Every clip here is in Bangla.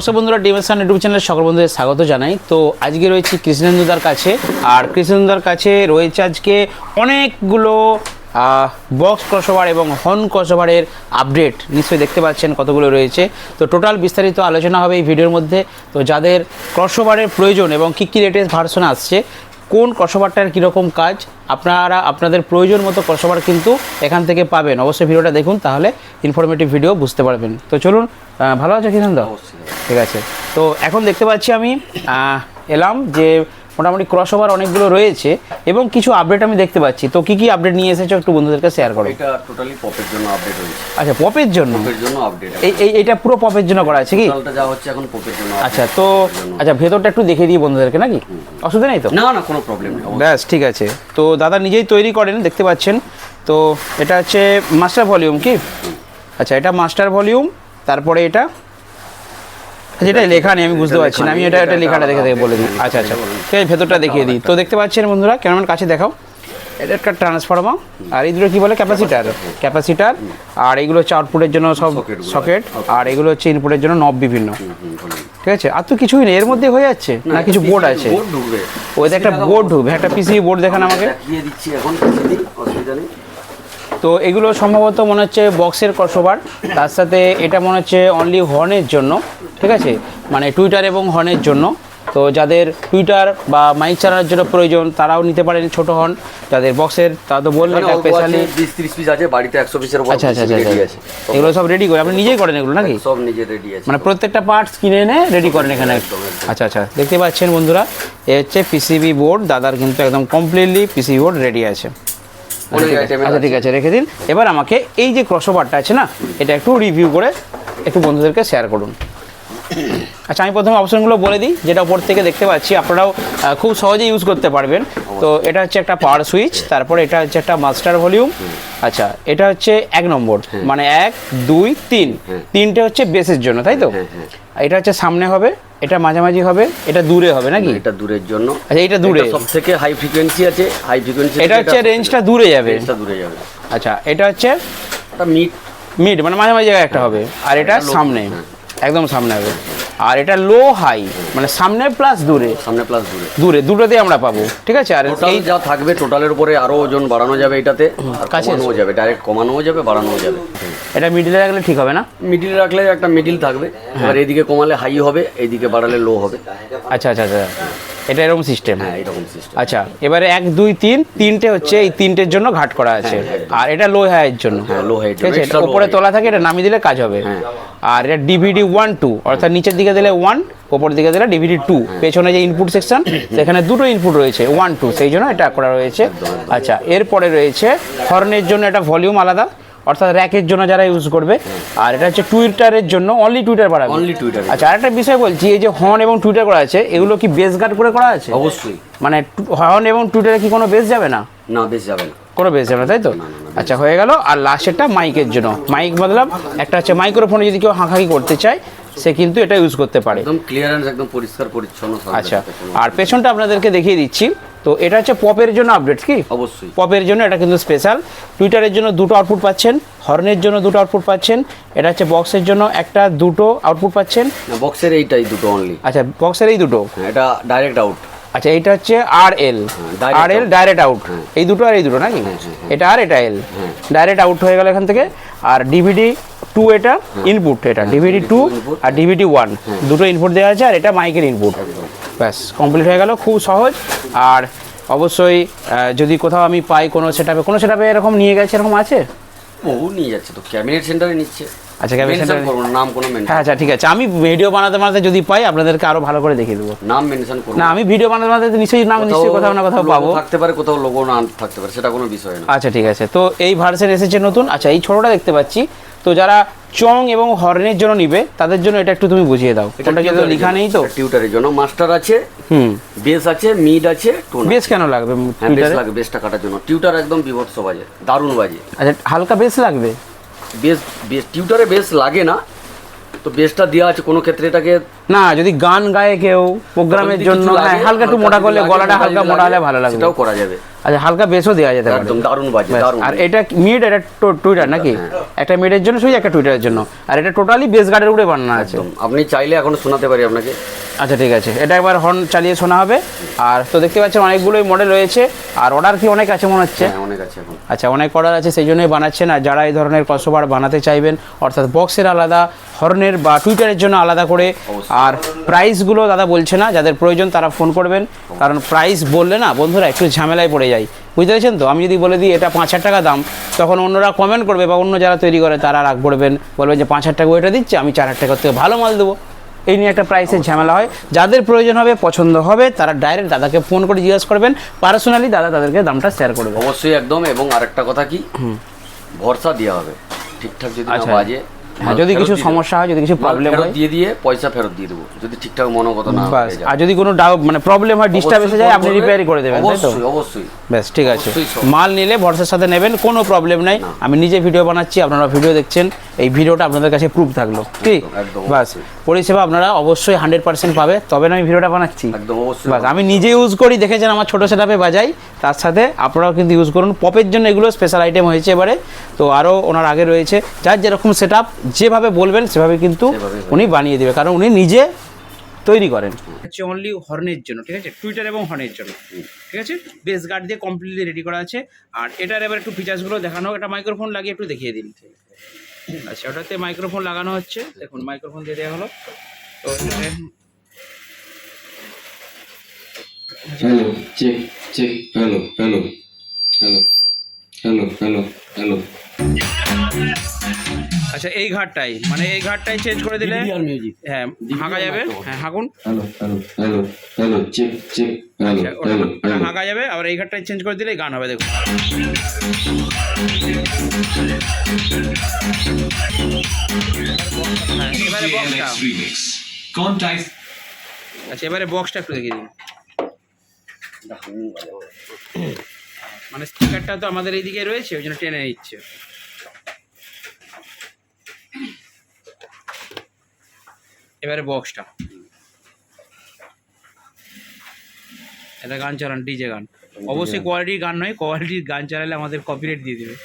নমস্কার বন্ধুরা ডিমেশন ইউটিউব চ্যানেলের সকল বন্ধুদের স্বাগত জানাই। তো আজকে রয়েছি কৃষ্ণেন্দুদার কাছে, আর কৃষ্ণেন্দুদার কাছে রয়েছে আজকে অনেকগুলো বক্স ক্রসওভার এবং হর্ন ক্রসওভারের আপডেট নিশ্চয়ই দেখতে পাচ্ছেন কতগুলো রয়েছে। তো টোটাল বিস্তারিত আলোচনা হবে এই ভিডিওর মধ্যে। তো যাদের ক্রসওভারের প্রয়োজন এবং কী কী লেটেস্ট ভার্সন আসছে কোন ক্রসওভারটার কীরকম কাজ আপনারা আপনাদের প্রয়োজন মতো ক্রসওভার কিন্তু এখান থেকে পাবেন। অবশ্যই ভিডিওটা দেখুন তাহলে ইনফরমেটিভ ভিডিও বুঝতে পারবেন। তো চলুন ভালো আছে কিষান দা ঠিক আছে। তো এখন দেখতে পাচ্ছি আমি এলাম যে মোটামুটি ক্রস ক্রসওভার অনেকগুলো রয়েছে এবং কিছু আপডেট আমি দেখতে পাচ্ছি। তো কি কি আপডেট নিয়ে এসেছ একটু বন্ধুদেরকে শেয়ার করো? এটা টোটালি পপের জন্য আপডেট হয়েছে। আচ্ছা পপের জন্য? পপের জন্য আপডেট এই এইটা পুরো পপের জন্য করা আছে কি? টোটালটা যা হচ্ছে এখন পপের জন্য আচ্ছা তো আচ্ছা ভেতরটা একটু দেখিয়ে দিই বন্ধুদেরকে নাকি? অসুবিধা নেই তো? না না কোনো প্রবলেম নেই। ব্যাস ঠিক আছে। তো দাদা নিজেই তৈরি করেন দেখতে পাচ্ছেন। তো এটা হচ্ছে মাস্টার ভলিউম কি? আচ্ছা এটা মাস্টার ভলিউম তারপরে এটা যেটা লেখা নেই আমি বুঝতে পারছি না। আমি এটা একটা লেখাটা দেখে দেখে বলে দিই। আচ্ছা আচ্ছা। ঠিক আছে ভেতরটা দেখিয়ে দিই। তো দেখতে পাচ্ছেন বন্ধুরা কেমন কাছে দেখাও। এটা একটা ট্রান্সফর্মার আর এই দুটো কি বলে? ক্যাপাসিটার ক্যাপাসিটার আর এগুলো হচ্ছে আউটপুটের জন্য সব সকেট আর এগুলো হচ্ছে ইনপুটের জন্য নব বিভিন্ন। ঠিক আছে? আর তো কিছুই নেই। এর মধ্যে হয়ে যাচ্ছে? না কিছু বোর্ড আছে? ওইতে একটা বোর্ড ঢুকবে। একটা পিসি বোর্ড দেখান আমাকে। এখন তো। এগুলো সম্ভবত মনে হচ্ছে বক্সের ক্রসওভার তার সাথে এটা মনে হচ্ছে অনলি হর্নের জন্য। ঠিক আছে? মানে টুইটার এবং হর্নের জন্য। তো যাদের টুইটার বা মাইক চালানোর জন্য প্রয়োজন তারাও নিতে পারেন ছোট হর্ন যাদের বক্সের তারা তো বললেন স্পেশালি বিশ ত্রিশ পিস আছে বাড়িতে একশো পিসের উপর আচ্ছা আচ্ছা আচ্ছা রেডি আচ্ছা। আছে। এগুলো সব রেডি করে। আপনি নিজেই করেন এগুলো নাকি? সব নিজে রেডি আছে। মানে প্রত্যেকটা পার্টস কিনে এনে রেডি করেন এখানে। আচ্ছা আচ্ছা। দেখতে পাচ্ছেন বন্ধুরা এ হচ্ছে পিসিবি বোর্ড দাদার কিন্তু একদম কমপ্লিটলি পিসিবি বোর্ড রেডি আছে। আচ্ছা, ঠিক আছে। আচ্ছা আছে। ঠিক আছে। রেখে দিন। এবার আমাকে এই যে ক্রসওভারটা আছে না এটা একটু রিভিউ করে একটু বন্ধুদেরকে শেয়ার করুন। আচ্ছা আমি প্রথমে অপশনগুলো বলে দিই যেটা উপর থেকে দেখতে পাচ্ছি। আপনারাও খুব সহজে ইউজ করতে পারবেন। তো এটা হচ্ছে একটা পাওয়ার সুইচ তারপরে এটা হচ্ছে একটা মাস্টার ভলিউম আচ্ছা এটা হচ্ছে এক নম্বর। মানে এক দুই তিন। তিনটে হচ্ছে বেসের জন্য তাই তো? হ্যাঁ, হ্যাঁ। এটা হচ্ছে সামনে হবে এটা মাঝামাঝি হবে এটা দূরে হবে নাকি? এটা দূরের জন্য। আচ্ছা এটা দূরে। সব থেকে হাই ফ্রিকোয়েন্সি আছে হাই ফ্রিকোয়েন্সি এটা হচ্ছে রেঞ্জটা দূরে যাবে। রেঞ্জটা দূরে যাবে। আচ্ছা এটা হচ্ছে এটা মিড মিড মানে মাঝামাঝি জায়গায় একটা হবে আর এটা এটা সামনে। হ্যাঁ। একদম সামনে হবে। আর এটা লো হাই মানে সামনে প্লাস দূরে। সামনে প্লাস দূরে। দূরে দুটোতেই আমরা পাবো ঠিক আছে? আর এই যা থাকবে টোটালের উপরে আরও ওজন বাড়ানো যাবে এটাতে আর কাছে কমানোও যাবে ডাইরেক্ট কমানোও যাবে বাড়ানোও যাবে। এটা মিডিলে রাখলে ঠিক হবে না? মিডিলে রাখলে একটা মিডিল থাকবে আর এদিকে কমালে হাই হবে এইদিকে বাড়ালে লো হবে। আচ্ছা আচ্ছা আচ্ছা। এটা এরকম সিস্টেম হ্যাঁ এরকম সিস্টেম আচ্ছা এবারে এক দুই তিন তিনটে হচ্ছে এই তিনটের জন্য ঘাট করা আছে। আর এটা লো হাইয়ের জন্য। হ্যাঁ, ঠিক আছে এটা উপরে তোলা থাকে এটা নামিয়ে দিলে কাজ হবে। হ্যাঁ। আর এটা ডিভিডি ওয়ান টু অর্থাৎ নিচের দিকে দিলে ওয়ান ওপর দিকে দিলে ডিভিডি টু হ্যাঁ। পেছনে যে ইনপুট সেকশন সেখানে দুটো ইনপুট রয়েছে ওয়ান টু সেই জন্য এটা করা রয়েছে। আচ্ছা এরপরে রয়েছে হর্নের জন্য একটা ভলিউম আলাদা। অর্থাৎ র্যাকের জন্য যারা ইউজ করবে। আর এটা হচ্ছে টুইটারের জন্য অনলি টুইটার বাড়াবে। অনলি টুইটার আচ্ছা আরেকটা বিষয় বলছি এই যে হর্ন এবং টুইটার করা আছে এগুলো কি বেস গার্ড করে করা আছে? অবশ্যই। মানে হর্ন এবং টুইটারে কি কোনো বেস যাবে না? না বেস যাবে না। কোনো বেস যাবে না তাই তো? আচ্ছা হয়ে গেল। আর লাস্টেরটা মাইকের জন্য। মাইক মতলব একটা হচ্ছে মাইক্রোফোনে যদি কেউ হাঁকাকি করতে চায় সে কিন্তু এটা ইউজ করতে পারে। একদম ক্লিয়ারেন্স একদম পরিষ্কার পরিচ্ছন্ন আচ্ছা আর পেছনটা আপনাদেরকে দেখিয়ে দিচ্ছি। তো এটা হচ্ছে পপের জন্য আপডেট কি? অবশ্যই। পপের জন্য এটা কিন্তু স্পেশাল টুইটারের জন্য দুটো আউটপুট পাচ্ছেন হর্নের জন্য দুটো আউটপুট পাচ্ছেন এটা হচ্ছে বক্সের জন্য একটা দুটো আউটপুট পাচ্ছেন। বক্সের এইটাই দুটো অনলি আচ্ছা বক্সের এই দুটো? এটা ডাইরেক্ট আউট আচ্ছা এইটা হচ্ছে আর এল আর এল ডাইরেক্ট আউট হ্যাঁ। এই দুটো আর এই দুটো নাকি? হ্যাঁ, হ্যাঁ, এটা আর এটা এল হ্যাঁ। ডাইরেক্ট আউট হয়ে গেল এখান থেকে। আর ডিভিডি টু এটা ইনপুট এটা ডিভিডি টু আর ডিভিডি ওয়ান দুটো ইনপুট দেওয়া আছে আর এটা মাইকের ইনপুট ব্যাস কমপ্লিট হয়ে গেল খুব সহজ। আর অবশ্যই যদি কোথাও আমি পাই কোনো সেটাপে কোনো সেটাপে এরকম নিয়ে গেছে এরকম আছে? বহু নিয়ে যাচ্ছে তো ক্যাবিনেট সেন্টারে নিচ্ছে। আচ্ছা, মেনশন করব নাম কোনো মেনশন হ্যাঁ আচ্ছা ঠিক আছে। আমি ভিডিও বানাতে বানাতে যদি পাই আপনাদেরকে আরও ভালো করে দেখিয়ে দেবো। নাম মেনশন করব। না আমি ভিডিও বানাতে বানাতে নিশ্চয়ই নাম নিশ্চয়ই কোথাও না কোথাও পাবো। থাকতে পারে কোথাও লোগো না থাকতে পারে সেটা কোনো বিষয় না। আচ্ছা ঠিক আছে। তো এই ভার্সন এসেছে নতুন। আচ্ছা এই ছোটটা দেখতে পাচ্ছি। তো যারা চং এবং হর্নের জন্য নিবে তাদের জন্য এটা একটু তুমি বুঝিয়ে দাও। ওটা কিন্তু লেখা নেই তো? টিউটারের জন্য। মাস্টার আছে হুম। বেস আছে মিড আছে টোন বেশ কেন লাগবে? হ্যাঁ বেস Twitter-এ? বেসটা কাটার জন্য। টিউটার একদম বিভৎস বাজে দারুণ বাজে। আচ্ছা হালকা বেশ লাগবে? বেস বেস টিউটারে বেস লাগে না? তো বেসটা দেওয়া আছে কোনো ক্ষেত্রে এটাকে না যদি গান গায় কেউ প্রোগ্রামের জন্য হ্যাঁ হালকা একটু মোটা করলে গলাটা হালকা মোটা হলে ভালো লাগবে। সেটাও করা যাবে। আচ্ছা হালকা বেসও দেওয়া যেতে পারে। একদম দারুণ বাজে দারুণ আর এটা মিড এটা টুইটার নাকি? একটা মিডের জন্য সুইচ একটা টুইটারের জন্য। আর এটা টোটালি বেস গার্ডের উপরে বানানো আছে। একদম। আপনি চাইলে এখন শোনাতে পারি আপনাকে। আচ্ছা ঠিক আছে। এটা একবার হর্ন চালিয়ে শোনা হবে। আর তো দেখতে পাচ্ছেন অনেকগুলোই মডেল রয়েছে। আর অর্ডার কি অনেক আছে মনে হচ্ছে? হ্যাঁ অনেক আছে এখন। আচ্ছা অনেক অর্ডার আছে সেই জন্যই বানাচ্ছেন। আর যারা এই ধরনের ক্রসওভার বানাতে চাইবেন অর্থাৎ বক্সের আলাদা হর্নের বা টুইটারের জন্য আলাদা করে। আর প্রাইসগুলো দাদা বলছে না যাদের প্রয়োজন তারা ফোন করবেন। কারণ প্রাইস বললে না বন্ধুরা একটু ঝামেলায় পড়ে যায় বুঝতে পেরেছেন তো? আমি যদি বলে দিই এটা পাঁচ হাজার টাকা দাম তখন অন্যরা কমেন্ট করবে বা অন্য যারা তৈরি করে তারা রাগ করবেন। বলবেন যে পাঁচ হাজার টাকা ওইটা দিচ্ছে আমি চার হাজার টাকার থেকে ভালো মাল দেবো। এই নিয়ে একটা প্রাইসের ঝামেলা হয়। যাদের প্রয়োজন হবে পছন্দ হবে তারা ডাইরেক্ট দাদাকে ফোন করে জিজ্ঞেস করবেন। পার্সোনালি দাদা তাদেরকে দামটা শেয়ার করবে অবশ্যই একদম। এবং আরেকটা কথা কি? ভরসা দেওয়া হবে। ঠিকঠাক যদি আচ্ছা। বাজে হ্যাঁ যদি কিছু সমস্যা হয় যদি কিছু প্রবলেম হয় দিয়ে দিয়ে পয়সা ফেরত দিয়ে দেবো। যদি ঠিকঠাক মনোগত না হয়ে। আর যদি কোনো ডাউট মানে প্রবলেম হয় ডিস্টার্ব এসে যায় আপনি অবশ্যই রিপেয়ারি করে দেবেন তাই তো? অবশ্যই ব্যাস ঠিক আছে। মাল নিলে ভরসার সাথে নেবেন কোনো প্রবলেম নাই। আমি নিজে ভিডিও বানাচ্ছি আপনারা ভিডিও দেখছেন। এই ভিডিওটা আপনাদের কাছে প্রুফ থাকল। কি? একদম, বাস। পরিষেবা আপনারা অবশ্যই হান্ড্রেড পার্সেন্ট পাবে। তবে না আমি ভিডিওটা বানাচ্ছি। একদম অবশ্যই বাস আমি নিজে ইউজ করি দেখেছেন আমার ছোটো সেটাপে বাজাই। তার সাথে আপনারাও কিন্তু ইউজ করুন। পপের জন্য এগুলো স্পেশাল আইটেম হয়েছে এবারে। তো আরও ওনার আগে রয়েছে। যার যেরকম সেট যেভাবে বলবেন সেভাবে কিন্তু উনি বানিয়ে দেবে। কারণ উনি নিজে তৈরি করেন। হচ্ছে অনলি হর্নের জন্য ঠিক আছে? টুইটার এবং হর্নের জন্য ঠিক আছে? বেস গার্ড দিয়ে কমপ্লিটলি রেডি করা আছে। আর এটার এবার একটু ফিচার্সগুলো দেখানো হোক। একটা মাইক্রোফোন লাগিয়ে একটু দেখিয়ে দিন। আচ্ছা ওটাতে মাইক্রোফোন লাগানো হচ্ছে। দেখুন মাইক্রোফোন দিয়ে দেওয়া হলো। তো Hello, check, check. Hello, hello, hello, hello, hello, hello. আচ্ছা এই ঘাটটাই মানে এই ঘাটটাই চেঞ্জ করে দিলে। হ্যাঁ হাঁকা যাবে হ্যাঁ হাঁকুন আচ্ছা. হাঁকা যাবে আবার এই ঘাটটাই চেঞ্জ করে দিলে গান হবে দেখুন হ্যাঁ, এবারে বক্সটা আচ্ছা এবারে বক্সটা একটু দেখিয়ে দিন মানে স্টিকারটা তো আমাদের এইদিকে রয়েছে ওই জন্য টেনে নিচ্ছে। এবারে বক্সটা। এটা গান চালান ডিজে গান। অবশ্যই কোয়ালিটির গান নয় কোয়ালিটির গান চালালে আমাদের কপিরাইট দিয়ে দেবে।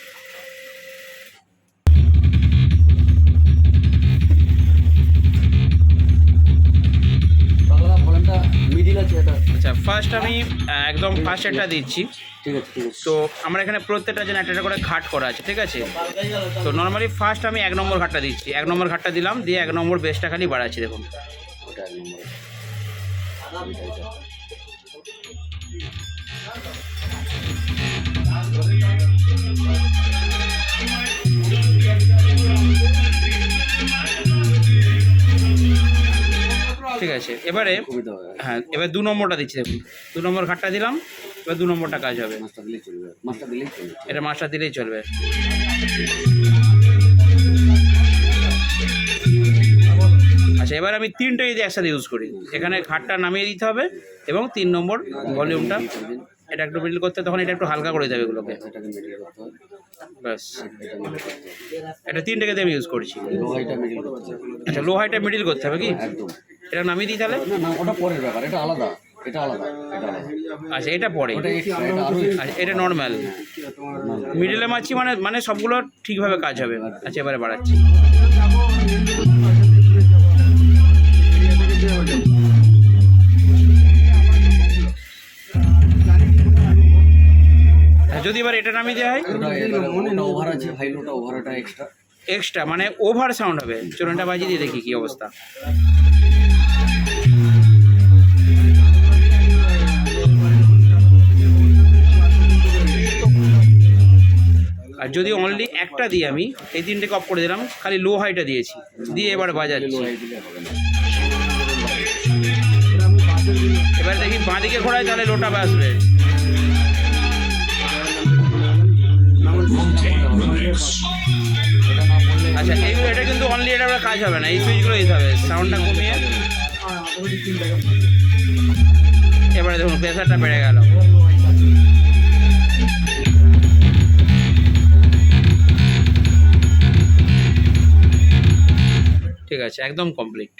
ফার্স্ট আমি একদম ফার্স্ট একটা দিচ্ছি। ঠিক আছে তো আমার এখানে প্রত্যেকটা যেন একটা করে ঘাট করা আছে ঠিক আছে? তো নর্মালি ফার্স্ট আমি এক নম্বর ঘাটটা দিচ্ছি। এক নম্বর ঘাটটা দিলাম দিয়ে এক নম্বর বেসটা খালি বাড়াচ্ছি দেখুন। নম্বর। আছে। এবারে হ্যাঁ এবার দু নম্বরটা দিচ্ছি দেখুন। দু নম্বর ঘাটটা দিলাম এবার দু নম্বরটা কাজ হবে। এটা মাছটা দিলেই চলবে। আচ্ছা এবার আমি তিনটে যদি একসাথে ইউজ করি এখানে ঘাটটা নামিয়ে দিতে হবে এবং তিন নম্বর ভলিউমটা এটা একটু মিডিল করতে তখন এটা একটু হালকা করে দেবে এগুলোকে। ব্যাস। এটা তিনটেকে আমি ইউজ করছি। আচ্ছা লো হাইটা মিডিল করতে হবে কি? এটা নামিয়ে দিই তাহলে? না না ওটা পরের ব্যাপার এটা আলাদা এটা আলাদা এটা আলাদা। আচ্ছা এটা পরে। এটা আচ্ছা এটা নর্মাল মিডিলে মারছি মানে মানে সবগুলো ঠিকভাবে কাজ হবে। আচ্ছা এবারে বাড়াচ্ছি। যদি এবার এটা নামিয়ে দেওয়া হয়? ওভার আছে হাইলোটা ওভার ওটা এক্সট্রা এক্সট্রা মানে ওভার সাউন্ড হবে। চলুন বাজিয়ে দিয়ে দেখি কি অবস্থা। আর যদি অনলি একটা দিই আমি, এই তিনটেকে অফ করে দিলাম, খালি লো হাইটা দিয়েছি। দিয়ে এবার বাজাচ্ছি। এবার দেখি বাঁদিকে ঘোরায় তাহলে লোটা বাজবে আচ্ছা এই এটা কিন্তু অনলি এটা আবার কাজ হবে না, এই সুইচগুলো দিতে হবে সাউন্ডটা কমিয়ে। এবারে দেখুন প্রেসারটা বেড়ে গেল। ঠিক আছে একদম কমপ্লিট